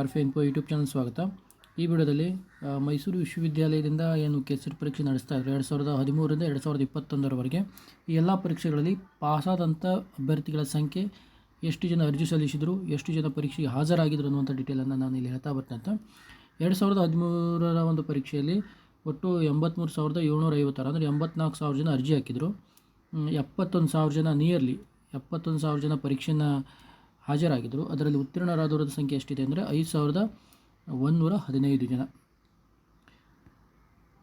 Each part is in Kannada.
ಆರ್ ಫೆ ಇನ್ಫೋ ಯೂಟ್ಯೂಬ್ ಚಾನಲ್ ಸ್ವಾಗತ. ಈ ವಿಡಿಯೋದಲ್ಲಿ ಮೈಸೂರು ವಿಶ್ವವಿದ್ಯಾಲಯದಿಂದ ಏನು ಕೆಸರಿ ಪರೀಕ್ಷೆ ನಡೆಸ್ತಾ ಇದ್ದಾರೆ ಎರಡು ಸಾವಿರದ ಹದಿಮೂರರಿಂದ ಎರಡು ಸಾವಿರದ ಇಪ್ಪತ್ತೊಂದರವರೆಗೆ ಈ ಎಲ್ಲ ಪರೀಕ್ಷೆಗಳಲ್ಲಿ ಪಾಸಾದಂಥ ಅಭ್ಯರ್ಥಿಗಳ ಸಂಖ್ಯೆ ಎಷ್ಟು ಜನ ಅರ್ಜಿ ಸಲ್ಲಿಸಿದರು, ಎಷ್ಟು ಜನ ಪರೀಕ್ಷೆಗೆ ಹಾಜರಾಗಿದ್ದರು ಅನ್ನುವಂಥ ಡೀಟೇಲನ್ನು ನಾನು ಇಲ್ಲಿ ಹೇಳ್ತಾ ಬರ್ತೇನೆ ಅಂತ. ಎರಡು ಸಾವಿರದ ಹದಿಮೂರರ ಒಂದು ಪರೀಕ್ಷೆಯಲ್ಲಿ ಒಟ್ಟು ಎಂಬತ್ತ್ಮೂರು ಸಾವಿರದ ಏಳ್ನೂರ ಐವತ್ತಾರು, ಅಂದರೆ ಎಂಬತ್ನಾಲ್ಕು ಸಾವಿರ ಜನ ಅರ್ಜಿ ಹಾಕಿದರು. ಎಪ್ಪತ್ತೊಂದು ಸಾವಿರ ಜನ ನಿಯರ್ಲಿ ಎಪ್ಪತ್ತೊಂದು ಸಾವಿರ ಜನ ಪರೀಕ್ಷೆನ ಹಾಜರಾಗಿದ್ದರು. ಅದರಲ್ಲಿ ಉತ್ತೀರ್ಣರಾದವರ ಸಂಖ್ಯೆ ಎಷ್ಟಿದೆ ಅಂದರೆ ಐದು ಸಾವಿರದ ಒಂದುನೂರ ಹದಿನೈದು ಜನ.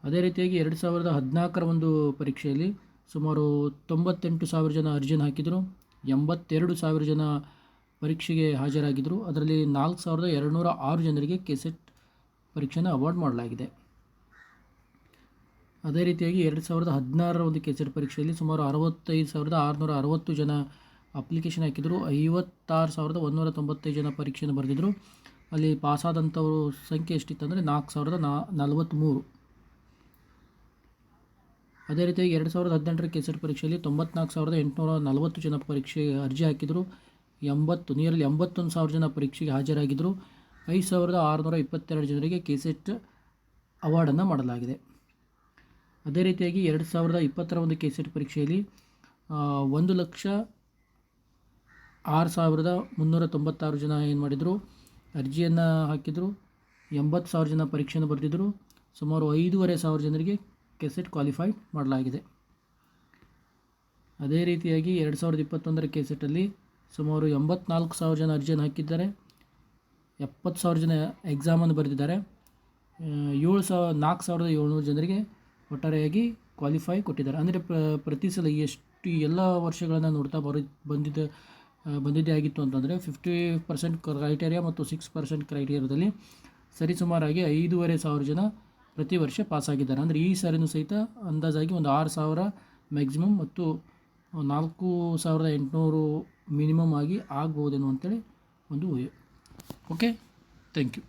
ಅದೇ ರೀತಿಯಾಗಿ ಎರಡು ಸಾವಿರದ ಹದಿನಾಲ್ಕರ ಒಂದು ಪರೀಕ್ಷೆಯಲ್ಲಿ ಸುಮಾರು ತೊಂಬತ್ತೆಂಟು ಸಾವಿರ ಜನ ಅರ್ಜಿನ ಹಾಕಿದರು. ಎಂಬತ್ತೆರಡು ಸಾವಿರ ಜನ ಪರೀಕ್ಷೆಗೆ ಹಾಜರಾಗಿದ್ದರು ಅದರಲ್ಲಿ ನಾಲ್ಕು ಸಾವಿರದ ಎರಡುನೂರ ಆರು ಜನರಿಗೆ ಕೆಸೆಟ್ ಪರೀಕ್ಷೆನ ಅವಾರ್ಡ್ ಮಾಡಲಾಗಿದೆ. ಅದೇ ರೀತಿಯಾಗಿ ಎರಡು ಸಾವಿರದ ಹದಿನಾರರ ಒಂದು ಕೆಸೆಟ್ ಪರೀಕ್ಷೆಯಲ್ಲಿ ಸುಮಾರು ಅರವತ್ತೈದು ಸಾವಿರದ ಆರುನೂರ ಅರವತ್ತು ಜನ ಅಪ್ಲಿಕೇಶನ್ ಹಾಕಿದರು. ಐವತ್ತಾರು ಸಾವಿರದ ಒಂದೂರ ತೊಂಬತ್ತೈದು ಜನ ಪರೀಕ್ಷೆಯನ್ನು ಬರೆದಿದ್ರು. ಅಲ್ಲಿ ಪಾಸಾದಂಥವ್ರ ಸಂಖ್ಯೆ ಎಷ್ಟಿತ್ತು ಅಂದರೆ ನಾಲ್ಕು ಸಾವಿರದ ನಾ ನಲವತ್ತ್ಮೂರು ಅದೇ ರೀತಿಯಾಗಿ ಎರಡು ಸಾವಿರದ ಹದಿನೆಂಟರ ಕೆಸೆಟ್ ಪರೀಕ್ಷೆಯಲ್ಲಿ ತೊಂಬತ್ನಾಲ್ಕು ಸಾವಿರದ ಎಂಟುನೂರ ನಲವತ್ತು ಜನ ಪರೀಕ್ಷೆಗೆ ಅರ್ಜಿ ಹಾಕಿದರು. ಎಂಬತ್ತು ನಿಯರ್ಲಿ ಎಂಬತ್ತೊಂದು ಸಾವಿರ ಜನ ಪರೀಕ್ಷೆಗೆ ಹಾಜರಾಗಿದ್ದರು ಐದು ಸಾವಿರದ ಆರುನೂರ ಇಪ್ಪತ್ತೆರಡು ಜನರಿಗೆ ಕೆಸೆಟ್ ಅವಾರ್ಡನ್ನು ಮಾಡಲಾಗಿದೆ. ಅದೇ ರೀತಿಯಾಗಿ ಎರಡು ಸಾವಿರದ ಇಪ್ಪತ್ತರ ಒಂದು ಕೆಸೆಟ್ ಪರೀಕ್ಷೆಯಲ್ಲಿ ಒಂದು ಲಕ್ಷ ಆರು ಸಾವಿರದ ಮುನ್ನೂರ ತೊಂಬತ್ತಾರು ಜನ ಏನು ಮಾಡಿದರು? ಅರ್ಜಿಯನ್ನು ಹಾಕಿದರು. ಎಂಬತ್ತು ಸಾವಿರ ಜನ ಪರೀಕ್ಷೆಯನ್ನು ಬರೆದಿದ್ದರು ಸುಮಾರು ಐದೂವರೆ ಸಾವಿರ ಜನರಿಗೆ ಕೆಸೆಟ್ ಕ್ವಾಲಿಫೈ ಮಾಡಲಾಗಿದೆ. ಅದೇ ರೀತಿಯಾಗಿ ಎರಡು ಸಾವಿರದ ಇಪ್ಪತ್ತೊಂದರ ಕೆಸೆಟಲ್ಲಿ ಸುಮಾರು ಎಂಬತ್ನಾಲ್ಕು ಸಾವಿರ ಜನ ಅರ್ಜಿಯನ್ನು ಹಾಕಿದ್ದಾರೆ. ಎಪ್ಪತ್ತು ಸಾವಿರ ಜನ ಎಕ್ಸಾಮನ್ನು ಬರೆದಿದ್ದಾರೆ. ಏಳು ಸಾವಿರ ನಾಲ್ಕು ಸಾವಿರದ ಏಳ್ನೂರು ಜನರಿಗೆ ಒಟ್ಟಾರೆಯಾಗಿ ಕ್ವಾಲಿಫೈ ಕೊಟ್ಟಿದ್ದಾರೆ. ಅಂದರೆ ಪ್ರತಿ ಸಲ ಎಷ್ಟು ಎಲ್ಲ ವರ್ಷಗಳನ್ನು ನೋಡ್ತಾ ಬರೋ, ಬಂದಿದ್ದ ಬಂದಿದ್ದೇ ಆಗಿತ್ತು ಅಂತಂದರೆ ಫಿಫ್ಟಿ ಪರ್ಸೆಂಟ್ ಕ್ರೈಟೇರಿಯಾ ಮತ್ತು ಸಿಕ್ಸ್ ಪರ್ಸೆಂಟ್ ಕ್ರೈಟೇರಿಯಾದಲ್ಲಿ ಸರಿಸುಮಾರಾಗಿ ಐದೂವರೆ ಸಾವಿರ ಜನ ಪ್ರತಿ ವರ್ಷ ಪಾಸಾಗಿದ್ದಾರೆ ಅಂದರೆ ಈ ಸಾರಿನೂ ಸಹಿತ ಅಂದಾಜಾಗಿ ಒಂದು ಆರು ಸಾವಿರ ಮ್ಯಾಕ್ಸಿಮಮ್ ಮತ್ತು ನಾಲ್ಕು ಸಾವಿರದ ಎಂಟುನೂರು ಮಿನಿಮಮ್ ಆಗಿ ಆಗ್ಬೋದೇನೋ ಅಂತೇಳಿ ಒಂದು ಓಕೆ ಥ್ಯಾಂಕ್ ಯು